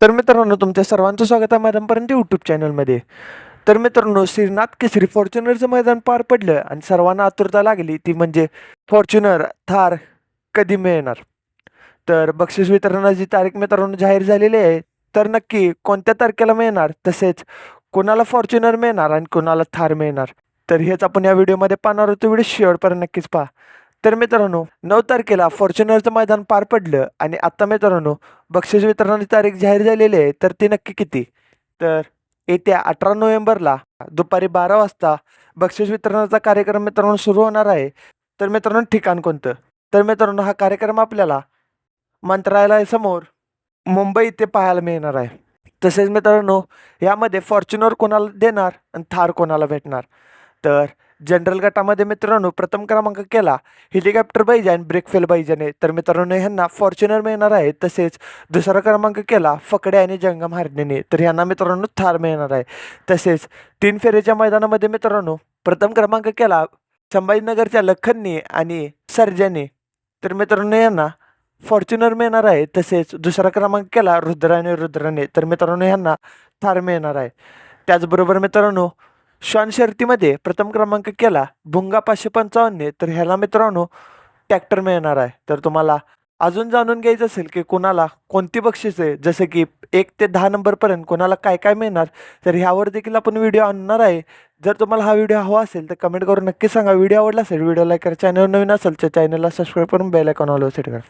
तर मित्रांनो तुमच्या सर्वांचं स्वागत आहे मैदानपर्यंत यूट्यूब चॅनलमध्ये तर मित्रांनो श्रीनाथ केसरी फॉर्च्युनरचं मैदान पार पडलं आणि सर्वांना आतुरता लागली. ती म्हणजे फॉर्च्युनर थार कधी मिळणार? तर बक्षीस वितरणाची तारीख मित्रांनो जाहीर झालेली आहे तर नक्की कोणत्या तारखेला मिळणार? तसेच कोणाला फॉर्च्युनर मिळणार आणि कोणाला थार मिळणार? तर हेच आपण या व्हिडिओमध्ये पाहणार होतो व्हिडिओ शेवटपर्यंत नक्कीच पहा. तर मित्रांनो नऊ तारखेला फॉर्च्युनरचं मैदान पार पडलं आणि आत्ता मित्रांनो बक्षीस वितरणाची तारीख जाहीर झालेली आहे तर ती नक्की किती? तर येत्या अठरा नोव्हेंबरला दुपारी बारा वाजता बक्षीस वितरणाचा कार्यक्रम मित्रांनो सुरू होणार आहे. तर मित्रांनो ठिकाण कोणतं? तर मित्रांनो हा कार्यक्रम आपल्याला मंत्रालयासमोर मुंबई इथे पाहायला मिळणार आहे. तसेच मित्रांनो यामध्ये फॉर्च्युनर कोणाला देणार आणि थार कोणाला भेटणार? तर जनरल गटामध्ये मित्रांनो प्रथम क्रमांक केला हेलिकॉप्टर पाहिजे आणि बैजाने. तर मित्रांनो ह्यांना फॉर्च्युनर मिळणार आहे तसेच दुसरा क्रमांक केला फकडे आणि जंगम हार्डनेने तर ह्यांना मित्रांनो थार मिळणार आहे. तसेच तीन फेरीच्या मैदानामध्ये मित्रांनो प्रथम क्रमांक केला संभाजीनगरच्या लखनने आणि सर्जाने. तर मित्रांनो यांना फॉर्च्युनर मिळणार आहे तसेच दुसरा क्रमांक केला रुद्राने रुद्राने. तर मित्रांनो ह्यांना थार मिळणार आहे. त्याचबरोबर मित्रांनो श्वान शर्तीमध्ये प्रथम क्रमांक केला. भुंगा पाचशे पंचावन्नने तर ह्याला मित्रांनो ट्रॅक्टर मिळणार आहे. तर तुम्हाला अजून जाणून घ्यायचं असेल की कोणाला कोणती बक्षीस आहे? जसं की एक ते दहा नंबरपर्यंत कोणाला काय काय मिळणार? तर ह्यावर देखील आपण व्हिडिओ आणणार आहे. जर तुम्हाला हा व्हिडिओ हवा असेल तर कमेंट करून नक्की सांगा. व्हिडिओ आवडला असेल व्हिडिओ लाईक करा. चॅनल नवीन असेल तर चॅनलला सबस्क्राईब करून बेल आयकॉन ऑल सेट करा.